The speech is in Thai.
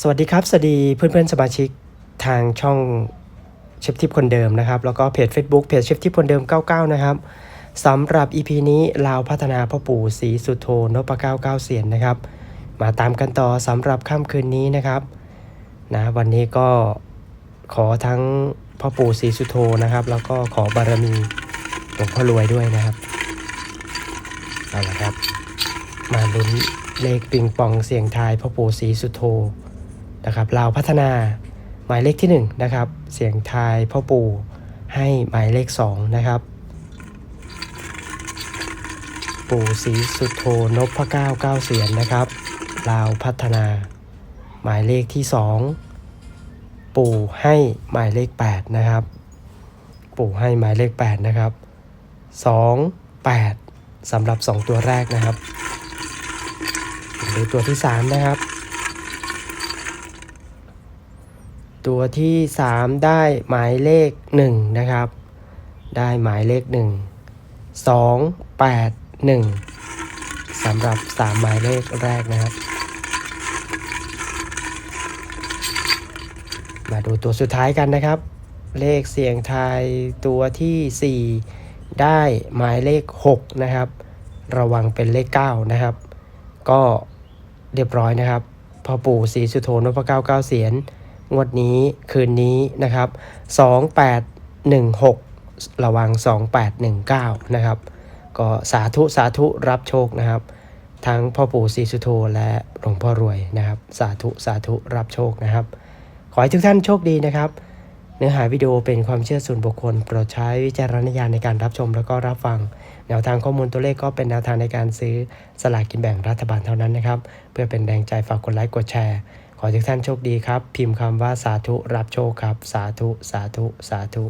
สวัสดีครับ สวัสดีเพื่อนๆสมาชิกทางช่องเชฟทิปคนเดิมนะครับ แล้วก็เพจ Facebook เพจเชฟทิปคนเดิม 99 นะครับสำหรับ EP นี้ลาวพัฒนาพ่อปู่ศรีสุโธนพเก้าเก้าเสียนนะครับ มาตามกันต่อสำหรับค่ำคืนนี้นะครับนะวันนี้ก็ขอทั้งพ่อปู่ศรีสุโธนะครับ แล้วก็ขอบารมีหลวงพ่อรวยด้วยนะครับเอาละครับ มาลุ้นเลขปิงปองเสียงทายพ่อปู่ศรีสุโธ นะครับลาวพัฒนาหมายเลขที่1นงนะครับเสียงทายพ่อปู่ให้หมายเลข2นะครับปู่ศรีสุโธนพเก้าเก้าเสียนนะครับลาวพัฒนา หมายเลขที่ 2 ปู่ให้หมายเลข 8 นะครับ ปู่ให้หมายเลข 8 นะครับ 2 8สำหรับ 2 ตัวแรกนะครับหรือตัวที่ 3 นะครับ ตัวที่ 3 ได้หมายเลข 1 นะครับ ได้หมายเลข 1 2 8 1สำหรับ 3 หมายเลขแรกนะครับ มาดูตัวสุดท้ายกันนะครับ เลขเสียงไทายตัวทีสี่4 ได้หมายเลข 6 นะครับ ระวังเป็นเลข 9 นะครับ ก็เรียบร้อยนะครับพ่อปู่ศรีสุโธนพเก้าเก้าเสียน งวดนี้คืนนี้นะครับ 2816 ระวัง 2819 นะครับ ก็สาธุสาธุรับโชคนะครับ ทั้งพ่อปู่ศรีสุโธและหลวงพ่อรวยนะครับ สาธุสาธุรับโชคนะครับ ขอให้ทุกท่านโชคดีนะครับ เนื้อหาวิดีโอเป็นความเชื่อส่วนบุคคล โปรดใช้วิจารณญาณในการรับชมแล้วก็รับฟัง แนวทางข้อมูลตัวเลขก็เป็นแนวทางในการซื้อสลากกินแบ่งรัฐบาลเท่านั้นนะครับ เพื่อเป็นแรงใจฝากกดไลค์กดแชร์ อให้ทุกท่านโชคดีครับ พิมพ์คำว่าสาธุรับโชคครับ สาธุ สาธุ สาธุ